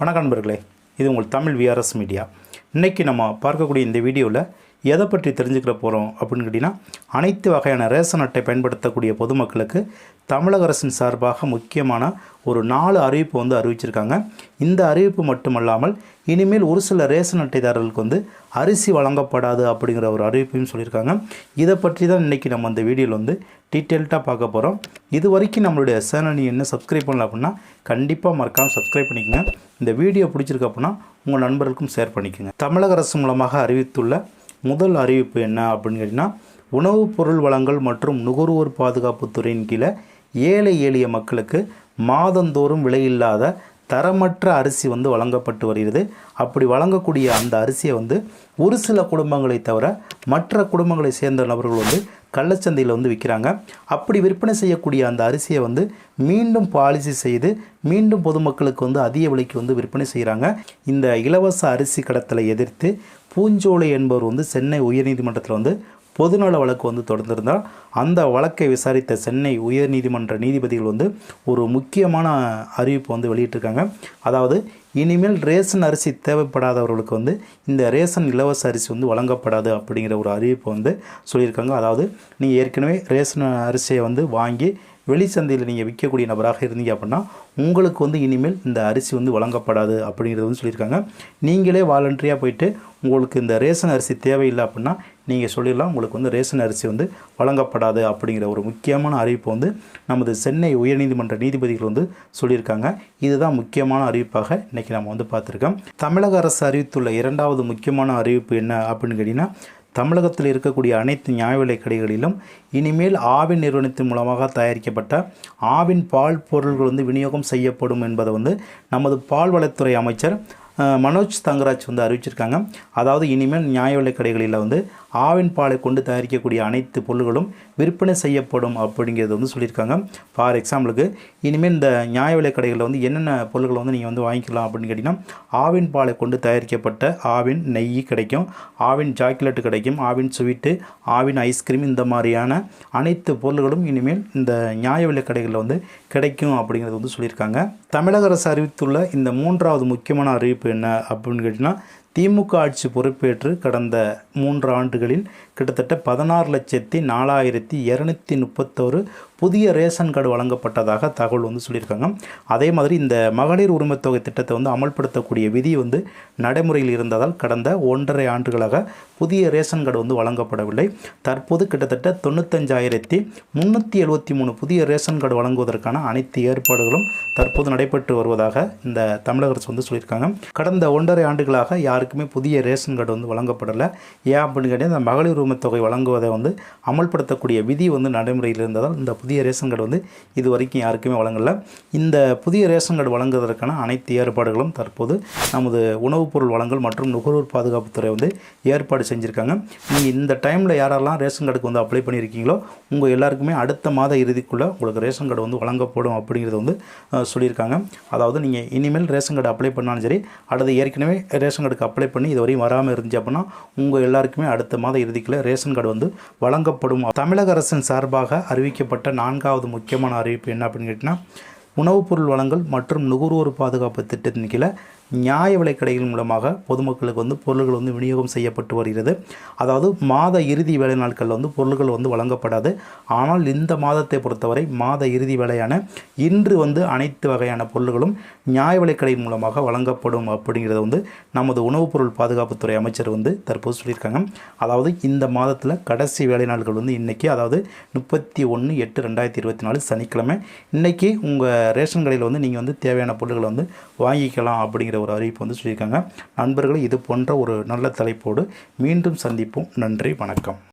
வணக்கம் நண்பர்களே இது உங்கள் தமிழ் விஆர்எஸ் மீடியா இன்றைக்கி நம்ம பார்க்கக்கூடிய இந்த வீடியோவில் எதை பற்றி தெரிஞ்சுக்கிற போகிறோம் அப்படின்னு கேட்டிங்கன்னா அனைத்து வகையான ரேஷன் அட்டை பயன்படுத்தக்கூடிய பொதுமக்களுக்கு தமிழக அரசின் சார்பாக முக்கியமான ஒரு நாலு அறிவிப்பு வந்து அறிவிச்சிருக்காங்க. இந்த அறிவிப்பு மட்டுமல்லாமல் இனிமேல் ஒரு சில ரேஷன் அட்டைதாரர்களுக்கு வந்து அரிசி வழங்கப்படாது அப்படிங்கிற ஒரு அறிவிப்பையும் சொல்லியிருக்காங்க. இதை பற்றி தான் இன்றைக்கி நம்ம அந்த வீடியோவில் வந்து டீட்டெயில்டாக பார்க்க போகிறோம் இது வரைக்கும் நம்மளுடைய சேனல் என்ன சப்ஸ்கிரைப் பண்ணல அப்படின்னா கண்டிப்பாக மறக்காமல் சப்ஸ்கிரைப் பண்ணிக்கங்க. இந்த வீடியோ பிடிச்சிருக்கு அப்படின்னா உங்கள் நண்பர்களுக்கும் ஷேர் பண்ணிக்கோங்க. தமிழக அரசு மூலமாக அறிவித்துள்ள முதல் அறிவிப்பு என்ன அப்படின்னு கேட்டிங்கன்னா உணவுப் பொருள் வளங்கள் மற்றும் நுகர்வோர் பாதுகாப்புத்துறையின் கீழே ஏழை எளிய மக்களுக்கு மாதந்தோறும் விலையில்லாத தரமற்ற அரிசி வந்து வழங்கப்பட்டு வருகிறது. அப்படி வழங்கக்கூடிய அந்த அரிசியை வந்து ஒரு சில குடும்பங்களை தவிர மற்ற குடும்பங்களை சேர்ந்த நபர்கள் வந்து கள்ளச்சந்தையில் வந்து விற்கிறாங்க அப்படி விற்பனை செய்யக்கூடிய அந்த அரிசியை வந்து மீண்டும் பாலிசி செய்து மீண்டும் பொதுமக்களுக்கு வந்து அதிக விலைக்கு வந்து விற்பனை செய்கிறாங்க இந்த இலவச அரிசி கடத்தலை எதிர்த்து பூஞ்சோலை என்பவர் வந்து சென்னை உயர்நீதிமன்றத்தில் வந்து பொதுநல வழக்கு வந்து தொடர்ந்திருந்தால் அந்த வழக்கை விசாரித்த சென்னை உயர்நீதிமன்ற நீதிபதிகள் வந்து ஒரு முக்கியமான அறிவிப்பு வந்து வெளியிட்டிருக்காங்க. அதாவது இனிமேல் ரேஷன் அரிசி தேவைப்படாதவர்களுக்கு வந்து இந்த ரேஷன் இலவச அரிசி வந்து வழங்கப்படாது அப்படிங்கிற ஒரு அறிவிப்பு வந்து சொல்லியிருக்காங்க. அதாவது நீங்கள் ஏற்கனவே ரேஷன் அரிசியை வந்து வாங்கி வெளிச்சந்தையில் நீங்கள் விற்கக்கூடிய நபராக இருந்தீங்க அப்படின்னா உங்களுக்கு வந்து இனிமேல் இந்த அரிசி வந்து வழங்கப்படாது அப்படிங்கிறது வந்து சொல்லியிருக்காங்க. நீங்களே வாலண்டரியாக போயிட்டு உங்களுக்கு இந்த ரேஷன் அரிசி தேவையில்லை அப்படின்னா நீங்கள் சொல்லிடலாம் உங்களுக்கு வந்து ரேஷன் அரிசி வந்து வழங்கப்படாது அப்படிங்கிற ஒரு முக்கியமான அறிவிப்பு வந்து நமது சென்னை உயர்நீதிமன்ற நீதிபதிகள் வந்து சொல்லியிருக்காங்க. இதுதான் முக்கியமான அறிவிப்பாக இன்றைக்கி நம்ம வந்து பார்த்துருக்கோம். தமிழக அரசு அறிவித்துள்ள இரண்டாவது முக்கியமான அறிவிப்பு என்ன அப்படின்னு கேட்டிங்கன்னா தமிழகத்தில் இருக்கக்கூடிய அனைத்து நியாய விலைக் கடைகளிலும் இனிமேல் ஆவின் நிறுவனத்தின் மூலமாக தயாரிக்கப்பட்ட ஆவின் பால் பொருள்கள் வந்து விநியோகம் செய்யப்படும் என்பதை வந்து நமது பால்வளத்துறை அமைச்சர் மனோஜ் தங்கராஜ் வந்து அறிவிச்சிருக்காங்க. அதாவது இனிமேல் நியாய விலை கடைகளில் வந்து ஆவின் பாலை கொண்டு தயாரிக்கக்கூடிய அனைத்து பொருள்களும் விற்பனை செய்யப்படும் அப்படிங்கிறது வந்து சொல்லியிருக்காங்க. ஃபார் எக்ஸாம்பிளுக்கு இனிமேல் இந்த நியாய விலை கடைகளில் வந்து என்னென்ன பொருள்களை வந்து நீங்கள் வந்து வாங்கிக்கலாம் அப்படின்னு கேட்டிங்கன்னா ஆவின் பாலை கொண்டு தயாரிக்கப்பட்ட ஆவின் நெய் கிடைக்கும் ஆவின் சாக்லேட்டு கிடைக்கும் ஆவின் ஸ்வீட்டு ஆவின் ஐஸ்கிரீம் இந்த மாதிரியான அனைத்து பொருள்களும் இனிமேல் இந்த நியாய விலை கடைகளில் வந்து கிடைக்கும் அப்படிங்கிறது வந்து சொல்லியிருக்காங்க. தமிழக அரசு அறிவித்துள்ள இந்த மூன்றாவது முக்கியமான அறிவிப்பு என்ன அப்படின்னு கேட்டிங்கன்னா திமுக ஆட்சி பொறுப்பேற்று கடந்த மூன்று ஆண்டுகளில் கிட்டத்தட்ட பதினாறு லட்சத்தி நாலாயிரத்தி இரநூத்தி முப்பத்தோரு புதிய ரேஷன் கார்டு வழங்கப்பட்டதாக தகவல் வந்து சொல்லியிருக்காங்க. அதே மாதிரி இந்த மகளிர் உரிமைத்தொகை திட்டத்தை வந்து அமல்படுத்தக்கூடிய விதி வந்து நடைமுறையில் இருந்ததால் கடந்த ஒன்றரை ஆண்டுகளாக புதிய ரேஷன் கார்டு வந்து வழங்கப்படவில்லை. தற்போது கிட்டத்தட்ட தொண்ணூத்தஞ்சாயிரத்தி முந்நூற்றி எழுபத்தி மூணு புதிய ரேஷன் கார்டு வழங்குவதற்கான அனைத்து ஏற்பாடுகளும் தற்போது நடைபெற்று வருவதாக இந்த தமிழக அரசு வந்து சொல்லியிருக்காங்க. கடந்த ஒன்றரை ஆண்டுகளாக யார் யாருக்குமே புதிய ரேஷன் கார்டு வந்து வழங்கப்படலை. ஏன் அப்படின்னு கேட்டால் இந்த மகளிர் உரிமை தொகை வழங்குவதை வந்து அமல்படுத்தக்கூடிய விதி வந்து நடைமுறையில் இருந்ததால் இந்த புதிய ரேஷன் கார்டு வந்து இது வரைக்கும் யாருக்குமே வழங்கலை. இந்த புதிய ரேஷன் கார்டு வழங்குவதற்கான அனைத்து ஏற்பாடுகளும் தற்போது நமது உணவுப் பொருள் வழங்கல் மற்றும் நுகர்வோர் பாதுகாப்புத்துறை வந்து ஏற்பாடு செஞ்சுருக்காங்க. நீங்கள் இந்த டைமில் யாரெல்லாம் ரேஷன் கார்டுக்கு வந்து அப்ளை பண்ணியிருக்கீங்களோ உங்கள் எல்லாருக்குமே அடுத்த மாத இறுதிக்குள்ளே உங்களுக்கு ரேஷன் கார்டு வந்து வழங்கப்படும் அப்படிங்கிறது வந்து சொல்லியிருக்காங்க. அதாவது நீங்கள் இனிமேல் ரேஷன் கார்டு அப்ளை பண்ணாலும் சரி அல்லது ஏற்கனவே ரேஷன் கார்டுக்கு அப்ளை பண்ணி இதுவரையும் வராமல் இருந்துச்சு அப்படின்னா உங்கள் எல்லாருக்குமே அடுத்த மாத இறுதிக்குள்ளே ரேஷன் கார்டு வந்து வழங்கப்படும். தமிழக அரசின் சார்பாக அறிவிக்கப்பட்ட நான்காவது முக்கியமான அறிவிப்பு என்ன அப்படின்னு கேட்டிங்கன்னா உணவுப் பொருள் வழங்கல் மற்றும் நுகர்வோர் பாதுகாப்பு திட்டத்தின் கீழே நியாய விலைக்கடைகள் மூலமாக பொதுமக்களுக்கு வந்து பொருள்கள் வந்து விநியோகம் செய்யப்பட்டு வருகிறது. அதாவது மாத இறுதி வேலை நாட்களில் வந்து பொருள்கள் வந்து வழங்கப்படாது. ஆனால் இந்த மாதத்தை பொறுத்தவரை மாத இறுதி வேலையான இன்று வந்து அனைத்து வகையான பொருள்களும் நியாய விலைக்கடை மூலமாக வழங்கப்படும் அப்படிங்கிறத வந்து நமது உணவுப் பொருள் பாதுகாப்புத்துறை அமைச்சர் வந்து தற்போது சொல்லியிருக்காங்க. அதாவது இந்த மாதத்தில் கடைசி வேலை நாட்கள் வந்து இன்றைக்கி அதாவது முப்பத்தி ஒன்று எட்டு ரெண்டாயிரத்தி இருபத்தி நாலு சனிக்கிழமை. இன்றைக்கி உங்கள் ரேஷன் கடையில் வந்து நீங்கள் வந்து தேவையான பொருட்களை வந்து வாங்கிக்கலாம் அப்படிங்கிற ஒரு அறிவிப்பு வந்து சொல்லியிருக்காங்க. நண்பர்களை இது போன்ற ஒரு நல்ல தலைப்போடு மீண்டும் சந்திப்போம். நன்றி வணக்கம்.